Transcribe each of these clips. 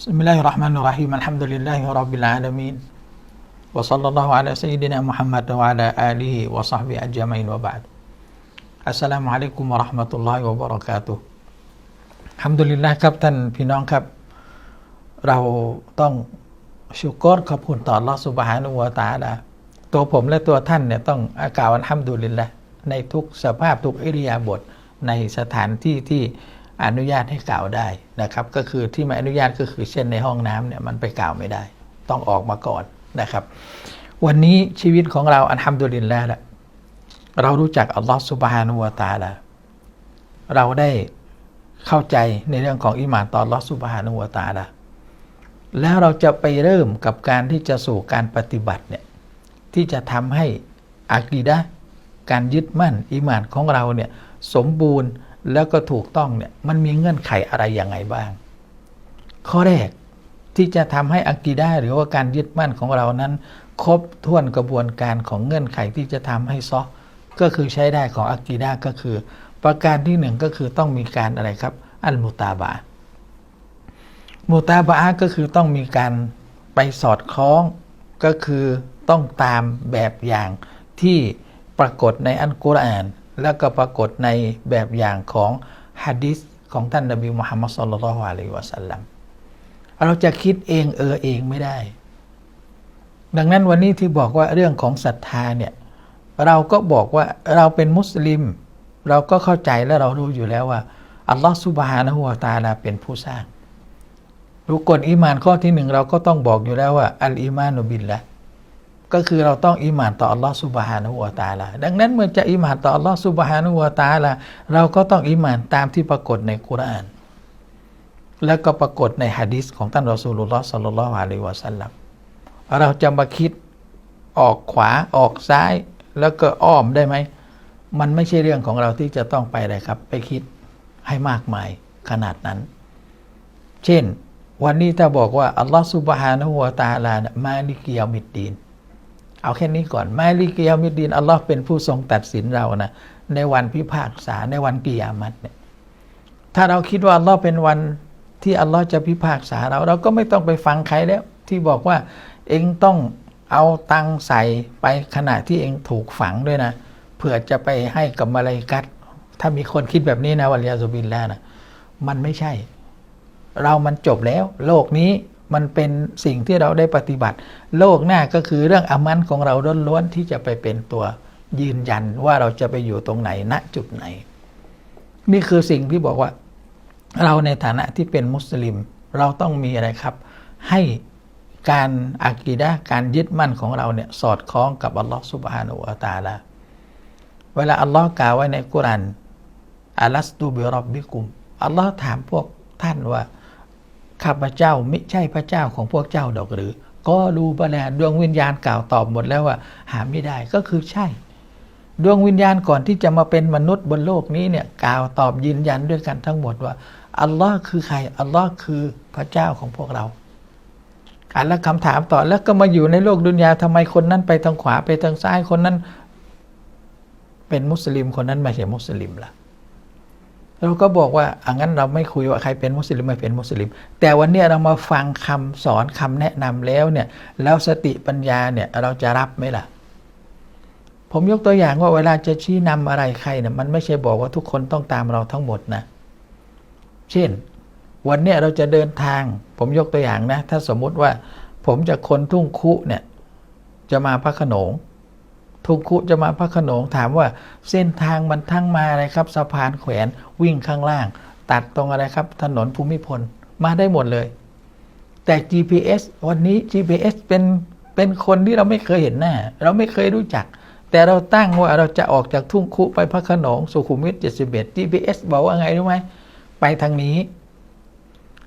بسم الله الرحمن الرحيم الحمد لله رب العالمين وصلى الله على سيدنا محمد وعلى آله وصحبه أجمعين وبعد السلام عليكم ورحمة الله وبركاته الحمد لله ครับท่านพี่น้องครับ เราต้องชุกรขอบคุณต่อ Allah سبحانه และ تعالى ตัวผมและตัวท่านเนี่ยต้องกล่าวอัลฮัมดุลิลละในทุกสภาพทุกอิริยาบถในสถานที่ที่ อนุญาตให้กล่าวได้นะครับ ก็คือที่ไม่อนุญาตก็คือเช่นในห้องน้ำเนี่ยมันไปกล่าวไม่ได้ ต้องออกมาก่อนนะครับ วันนี้ชีวิตของเราอัลฮัมดุลิลละละเรารู้จักอัลลอฮฺสุบฮานุวะตาละเราได้เข้าใจในเรื่องของอิมานต่ออัลลอฮฺสุบฮานุวะตาละแล้วเราจะไปเริ่มกับการที่จะสู่การปฏิบัติเนี่ยที่จะทำให้อากีดะการยึดมั่นอิมานของเราเนี่ยสมบูรณ์ แล้วก็ถูกต้องเนี่ยมันมีเงื่อนไขอะไรยังไงบ้าง ข้อแรกที่จะทำให้อากีดะห์หรือว่าการยึดมั่นของเรานั้น ครบถ้วนกระบวนการของเงื่อนไขที่จะทำให้ซอก็คือใช้ได้ของอากีดะห์ก็คือ ประการที่หนึ่งก็คือต้องมีการอะไรครับ อัลมุตาบามุตาบาก็คือต้องมีการไปสอดคล้องก็คือต้องตามแบบอย่างที่ปรากฏในอัลกุรอาน แล้วก็ปรากฏในแบบอย่างของฮะดิษของท่านนบีมุฮัมมัดสุลลัลฮวาอะลัยวะสัลลัมเราจะคิดเองเออเองไม่ได้ ดังนั้นวันนี้ที่บอกว่าเรื่องของศรัทธาเนี่ยเราก็บอกว่าเราเป็นมุสลิม เราก็เข้าใจและเรารู้อยู่แล้วว่าอัลลอฮฺสุบฮานะฮูวะตาลาเป็นผู้สร้างรู้กฎอีมานข้อที่หนึ่งเราก็ต้องบอกอยู่แล้วว่า อัลอีมานุบิลละ ก็คือเราต้องอีมานต่ออัลลอฮฺสุบฮานะฮูวะตาลาดังนั้นเมื่อจะอีมานต่ออัลลอฮฺสุบฮานะฮูวะตาลาเราก็ต้องอีมานตามที่ปรากฏในกุราน แล้วก็ปรากฏในฮะดิษของท่านรอสูลุลลอฮ์สัลลัลลอฮุอะลัยวะสัลลัมเราจะมาคิดออกขวาออกซ้าย แล้วก็อ้อมได้ไหม มันไม่ใช่เรื่องของเราที่จะต้องไปเลยครับ ไปคิดให้มากมายขนาดนั้น เช่น วันนี้ถ้าบอกว่าอัลลอฮฺสุบฮานะฮูวะตาลานะมาลิกิยามิดดีน เอาแค่นี้ก่อนมาลิกิยามิดีนอัลลอฮ์เป็นผู้ทรงตัดสินเรานะในวันพิพากษาในวันกิยามัตเนี่ยถ้าเราคิดว่าอัลลอฮ์เป็นวันที่อัลลอฮ์จะพิพากษาเรา เราก็ไม่ต้องไปฟังใครแล้ว ที่บอกว่าเองต้องเอาตังใส่ไปขณะที่เองถูกฝังด้วยนะเพื่อจะไปให้กับมาลายกัดถ้ามีคนคิดแบบนี้นะวะลียาซุบินแล้วนะมันไม่ใช่ เรามันจบแล้ว โลกนี้ มันเป็นสิ่งที่เราได้ปฏิบัติ โลกหน้าก็คือเรื่องอามันของเราล้วนๆที่จะไปเป็นตัวยืนยันว่าเราจะไปอยู่ตรงไหนณจุดไหน นี่คือสิ่งที่บอกว่า เราในฐานะที่เป็นมุสลิม เราต้องมีอะไรครับ ให้การอักีดะการยึดมั่นของเราเนี่ยสอดคล้องกับอัลลอฮฺสุบฮานาอัตาลาเวลาอัลลอฮ์กล่าวไว้ในกุรานอัลัสตูบิรอบบิกุมอัลลอฮ์ถามพวกท่านว่า ข้าพเจ้าไม่ใช่พระเจ้าของพวกเจ้าดอกหรือ ก็รู้ปะแล้วดวงวิญญาณกล่าวตอบหมดแล้วว่า หาไม่ได้ก็คือใช่ ดวงวิญญาณก่อนที่จะมาเป็นมนุษย์บนโลกนี้เนี่ยกล่าวตอบยืนยันด้วยกันทั้งหมดว่าอัลลอฮ์คือใครอัลลอฮ์คือพระเจ้าของพวกเราอ่านล้วคำถามต่อแล้วก็มาอยู่ในโลกดุนยาทำไมคนนั้นไปทางขวาไปทางซ้ายคนนั้น เป็นมุสลิมคนนั้นไม่ใช่มุสลิมล่ะ เราก็บอกว่าอางั้นเราไม่คุยว่าใครเป็นมุสลิมไม่เป็นมุสลิม แต่วันนี้เรามาฟังคำสอนคำแนะนำแล้วเนี่ยแล้วสติปัญญาเนี่ยเราจะรับไหมล่ะ ผมยกตัวอย่างว่าเวลาจะชี้นำอะไรใครเนี่ยมันไม่ใช่บอกว่าทุกคนต้องตามเราทั้งหมดนะ เช่น วันนี้เราจะเดินทาง ผมยกตัวอย่างนะ ถ้าสมมุติว่าผมจะคนทุ่งคุเนี่ยจะมาพระขนง ทุ่งคุจะมาพระขนงถามว่าเส้นทางมันทั้งมาอะไรครับ สะพานแขวนวิ่งข้างล่าง ตัดตรงอะไรครับ ถนนภูมิพลมาได้หมดเลย แต่ GPS วันนี้ GPS เป็นเป็นคนที่เราไม่เคยเห็นหน้า เราไม่เคยรู้จัก แต่เราตั้งว่าเราจะออกจากทุ่งคุไปพระขนงสุขุมวิท71 GPS บอกว่าไงรู้ไหมไปทางนี้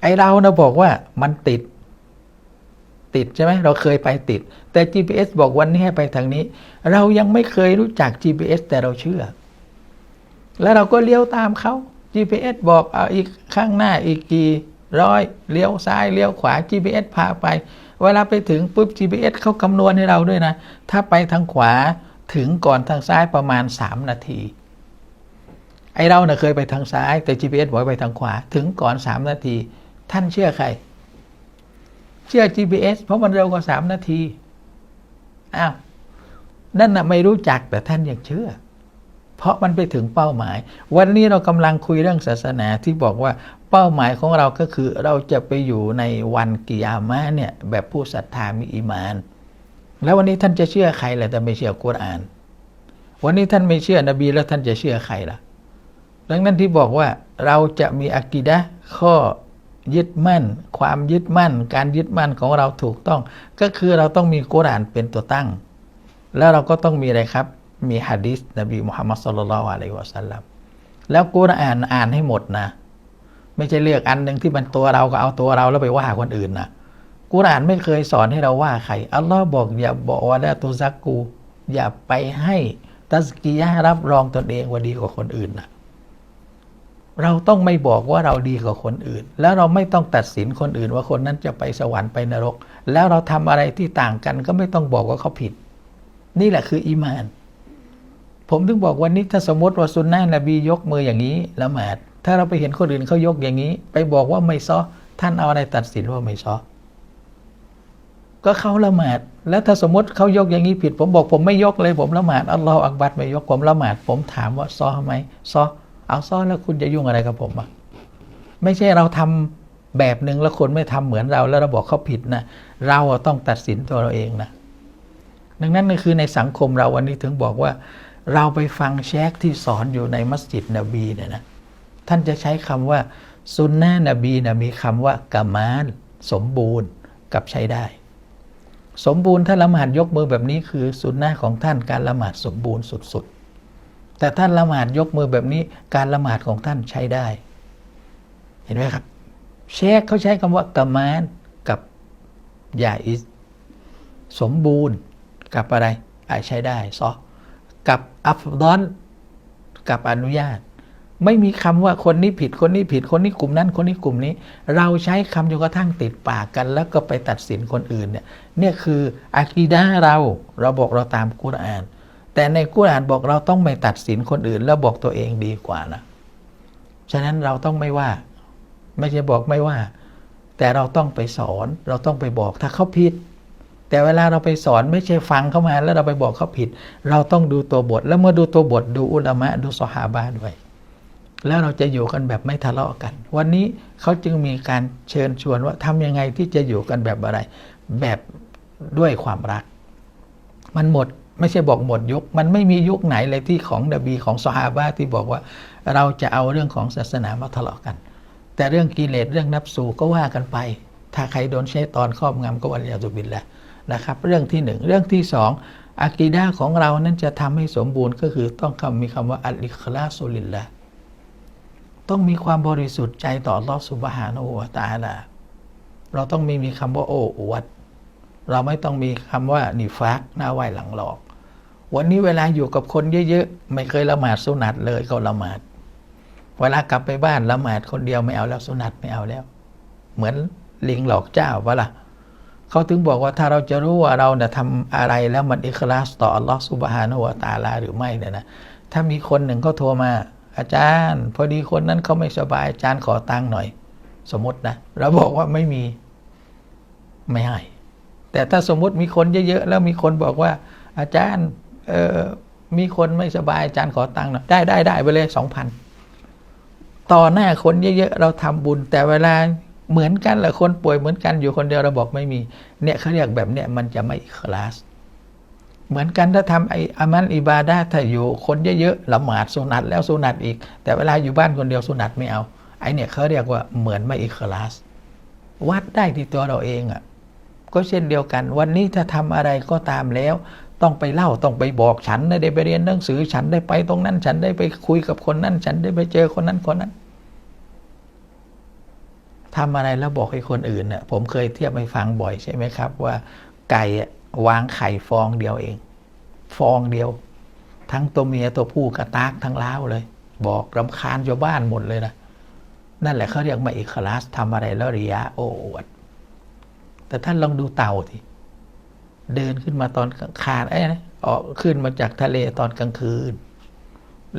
ไอเรานะบอกว่ามันติด ติดใช่ไหมเราเคยไปติด แต่ GPS บอกวันนี้ให้ไปทางนี้ เรายังไม่เคยรู้จัก GPS แต่เราเชื่อ แล้วเราก็เลี้ยวตามเขา GPS บอกเอาอีกข้างหน้าอีกกี่ร้อยเลี้ยวซ้ายเลี้ยวขวา GPS พาไป เวลาไปถึงปุ๊บ GPS เขาคำนวณให้เราด้วยนะ ถ้าไปทางขวาถึงก่อนทางซ้ายประมาณ 3 นาที ไอเราเนะ่ะเคยไปทางซ้ายแต่ GPS บอกไปทางขวาถึงก่อน 3 นาที ท่านเชื่อใคร เชื่อ GPS เพราะมันเร็วกว่าสามนาทีอ้าวนั่นนะไม่รู้จักแต่ท่านยังเชื่อ เพราะมันไปถึงเป้าหมาย วันนี้เรากำลังคุยเรื่องศาสนาที่บอกว่าเป้าหมายของเราก็คือเราจะไปอยู่ในวันกิยามะเนี่ยแบบผู้ศรัทธามีอีมาน แล้ววันนี้ท่านจะเชื่อใครล่ะแต่ไม่เชื่อกุรอาน วันนี้ท่านไม่เชื่อนบีแล้วท่านจะเชื่อใครล่ะดังนั้นที่บอกว่าเราจะมีอากีดะข้อ ยึดมั่น ความยึดมั่น การยึดมั่นของเราถูกต้อง ก็คือเราต้องมีกุรานเป็นตัวตั้ง แล้วเราก็ต้องมีอะไรครับ มีฮะดิษนบีมุฮัมมัดสุลลัลอะลัยฮิวะสัลลัมแล้วกุรอานอ่านให้หมดนะ ไม่ใช่เลือกอันหนึ่งที่มันตัวเราก็เอาตัวเราแล้วไปว่าคนอื่นนะกุรอานไม่เคยสอนให้เราว่าใครอัลลอฮ์บอกอย่าบอกว่าแล้วตัวซักกู อย่าไปให้ตัสกียะรับรองตนเองว่าดีกว่าคนอื่นนะ เราต้องไม่บอกว่าเราดีกว่าคนอื่น แล้วเราไม่ต้องตัดสินคนอื่นว่าคนนั้นจะไปสวรรค์ไปนรก แล้วเราทำอะไรที่ต่างกันก็ไม่ต้องบอกว่าเขาผิด นี่แหละคืออีมาน ผมถึงบอกวันนี้ถ้าสมมติว่าซุนนะนบียกมืออย่างนี้ละหมาด ถ้าเราไปเห็นคนอื่นเขายกอย่างนี้ ไปบอกว่าไม่ซ้อท่านเอาอะไรตัดสินว่าไม่ซ้อก็เขาละหมาด แล้วถ้าสมมติเขายกอย่างนี้ผิด ผมบอกผมไม่ยกเลยผมละหมาดอัลลอฮฺอักบัดไม่ยกผมละหมาด ผมถามว่าซ้อไหมซ้อ เอาซ้อนแล้วคุณจะยุ่งอะไรกับผมอะไม่ใช่เราทำแบบหนึ่งแล้วคนไม่ทำเหมือนเราแล้วเราบอกเขาผิดนะเราต้องตัดสินตัวเราเองนะดังนั้นก็คือในสังคมเราวันนี้ถึงบอกว่า เราไปฟังแชกที่สอนอยู่ในมัสยิดนบีเนี่ยนะท่านจะใช้คำว่าซุนนะนบีนะมีคำว่ากามานสมบูรณ์กับใช้ได้ สมบูรณ์ถ้าละหมาดยกมือแบบนี้คือสุนนะของท่านการละหมาดสมบูรณ์สุดๆ แต่ท่านละหมาดยกมือแบบนี้ การละหมาดของท่านใช้ได้ เห็นไหมครับ เชคเขาใช้คำว่ากามานกับยาอิสสมบูรณ์กับอะไรอาใช้ได้ซอกับอัฟดอนกับอนุญาต ไม่มีคำว่าคนนี้ผิดคนนี้ผิดคนนี้กลุ่มนั้น คนนี้กลุ่มนี้ เราใช้คำจนกระทั่งติดปากกัน แล้วก็ไปตัดสินคนอื่นเนี่ยเนี่ยคืออากีดะเราเราบอกเราตามกุรอาน แต่ในกุรอานบอกเราต้องไม่ตัดสินคนอื่น แล้วบอกตัวเองดีกว่านะ ฉะนั้นเราต้องไม่ว่า ไม่ใช่บอกไม่ว่า แต่เราต้องไปสอน เราต้องไปบอกถ้าเขาผิด แต่เวลาเราไปสอนไม่ใช่ฟังเข้ามา แล้วเราไปบอกเขาผิด เราต้องดูตัวบท แล้วเมื่อดูตัวบทดูอุลามะดูสหาบาด้วยแล้วเราจะอยู่กันแบบไม่ทะเลาะกัน วันนี้เขาจึงมีการเชิญชวนว่าทำยังไงที่จะอยู่กันแบบอะไร แบบด้วยความรัก มันหมด ไม่ใช่บอกหมดยุค มันไม่มียุคไหนเลยที่ของนบีของสหาบะที่บอกว่าเราจะเอาเรื่องของศาสนามาทะเลาะกัน แต่เรื่องกิเลสเรื่องนับสูก็ว่ากันไป ถ้าใครโดนใช้ตอนครอบงำก็วันยาตุบินแหละนะครับ เรื่องที่หนึ่งเรื่องที่สองอากีดาของเรานั้นจะทำให้สมบูรณ์ก็คือต้องคำมีคำว่าอัลลิคลาสุลิลละต้องมีความบริสุทธิ์ใจต่อลอสุบฮานะฮูวตาลาเราต้องไม่มีคำว่าโอ้อวดเราไม่ต้องมีคำว่านิฟักหน้าไหวหลังหลอก วันนี้เวลาอยู่กับคนเยอะๆไม่เคยละหมาดสุนัตเลยก็ละหมาด เวลากลับไปบ้านละหมาดคนเดียวไม่เอาแล้วสุนัตไม่เอาแล้ว เหมือนลิงหลอกเจ้าปะละ่ะเขาถึงบอกว่าถ้าเราจะรู้ว่าเราเนี่ยทำอะไรแล้วมันอิคลาสต่ออัลลอฮฺสุบฮานะวะตาลาหรือไม่เนี่ยนะถ้ามีคนหนึ่งเขาโทรมาอาจารย์ พอดีคนนั้นเขาไม่สบายอาจารย์ขอตังค์หน่อย สมมตินะเราบอกว่าไม่มีไม่ให้แต่ถ้าสมมติมีคนเยอะๆแล้วมีคนบอกว่าอาจารย์ มีคนไม่สบายอาจารย์ขอตังค์หน่อยได้ได้ได้ไปเลยสองพันต่อหน้าคนเยอะๆเราทำบุญ แต่เวลาเหมือนกันแหละคนป่วยเหมือนกันอยู่คนเดียวเราบอกไม่มี เนี่ยเขาเรียกแบบเนี้ยมันจะไม่คลาส เหมือนกันถ้าทำไอ้อามันอิบาดาถ้าอยู่คนเยอะๆละหมาดสุนัตแล้วสุนัตอีก แต่เวลาอยู่บ้านคนเดียวสุนัตไม่เอาไอ้เนี่ยเขาเรียกว่าเหมือนไม่อิคลาส วัดได้ที่ตัวเราเองอะ่ะก็เช่นเดียวกัน วันนี้ถ้าทำอะไรก็ตามแล้ว ต้องไปเล่าต้องไปบอกฉันได้ไปเรียนหนังสือฉันได้ไปตรงนั้น ฉันได้ไปคุยกับคนนั้น ฉันได้ไปเจอคนนั้นคนนั้นทำอะไรแล้วบอกให้คนอื่นเนี่ยผมเคยเทียบให้ฟังบ่อยใช่ไหมครับ ว่าไก่วางไข่ฟองเดียวเอง ฟองเดียว ทั้งตัวเมียตัวผู้กระตากทั้งล้าวเลย บอกรำคาญชาวบ้านหมดเลยนะนั่นแหละเขาเรียกมาอิคลาสทำอะไรแล้วริยะโอ้อวดแต่ท่านลองดูเต่าที เดินขึ้นมาตอนกลางคานไอ้นะออกขึ้นมาจากทะเลตอนกลางคืน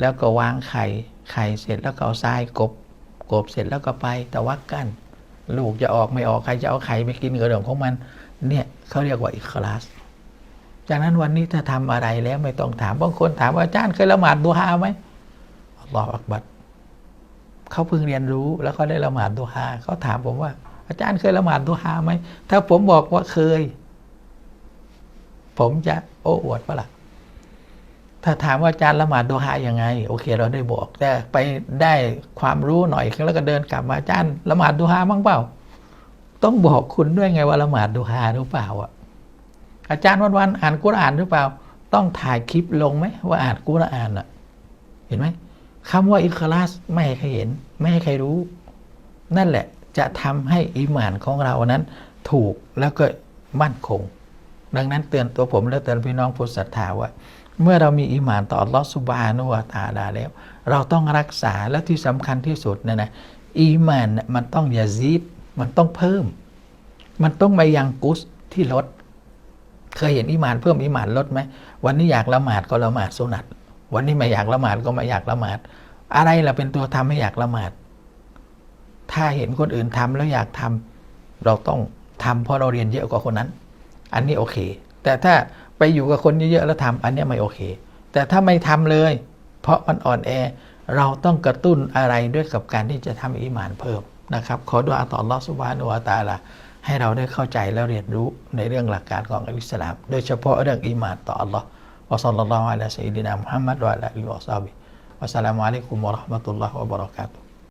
แล้วก็วางไข่ไข่เสร็จแล้วก็เอาทรายกบ กบเสร็จแล้วก็ไปแต่วักกันลูกจะออกไม่ออกใครจะเอาไข่ไปกินก็เรื่องของมัน เนี่ยเขาเรียกว่าอิคลาสจากนั้นวันนี้ถ้าทำอะไรแล้วไม่ต้องถามบางคนถามว่าอาจารย์เคยละหมาดดูฮาไหมอัลลอฮฺอักบัดเขาเพิ่งเรียนรู้แล้วเขาได้ละหมาดดูฮาเขาถามผมว่า อาจารย์เคยละหมาดดูฮาไหมถ้าผมบอกว่าเคย ผมจะโอ้อวดปะล่ะ ถ้าถามว่าอาจารย์ละหมาดดูฮายังไง โอเค เราได้บอก แต่ไปได้ความรู้หน่อยแล้วก็เดินกลับมาอาจารย์ละหมาดดูฮาบ้างเปล่า ต้องบอกคุณด้วยไงว่าละหมาดดูฮาหรือเปล่าอะ อาจารย์วันๆอ่านกุรอานหรือเปล่า ต้องถ่ายคลิปลงไหมว่าอ่านกุรอานอะ เห็นไหมคำว่าอิคลาสไม่ให้ใครเห็น ไม่ให้ใครรู้ นั่นแหละจะทำให้อิหมานของเรานั้นถูกแล้วก็มั่นคง ดังนั้นเตือนตัวผมและเตือนพี่น้องผู้ศรัทธาว่า เมื่อเรามีอิหมานต่อลอสุบานุวะตะอาลาแล้ว เราต้องรักษาและที่สำคัญที่สุดนะนะอีมานน่มันต้องยาซีดมันต้องเพิ่ม มันต้องมายังกุสที่ลด เคยเห็นอิมานเพิ่มอิหมานลดไหมวันนี้อยากละหมาดก็ละหมาดสุนัตวันนี้ไม่อยากละหมาดก็ไม่อยากละหมาด อะไรล่ะเป็นตัวทำให้อยากละหมาด ถ้าเห็นคนอื่นทำแล้วอยากทำเราต้องทำเพราะเราเรียนเยอะกว่าคนนั้น อันนี้โอเค แต่ถ้าไปอยู่กับคนเยอะๆแล้วทำอันนี้ไม่โอเค แต่ถ้าไม่ทำเลย เพราะมันอ่อนแอเราต้องกระตุ้นอะไรด้วยกับการที่จะทำอีหมานเพิ่มนะครับ ขอดุอาต่อลลอสุบานุวะตาลาให้เราได้เข้าใจและเรียนรู้ในเรื่องหลักการของอิสลาม โดยเฉพาะเรื่องอีหมานต่ออัลลอฮ์วะซัลลัลลอฮุอะลัยฮิวะซัลลัมมุฮัมมัดวะอะลาอิฮิวะซอฮบิวะสสลามุอะลัยกุมวะราะห์มะตุลลอฮ์วะบะเราะกาตุ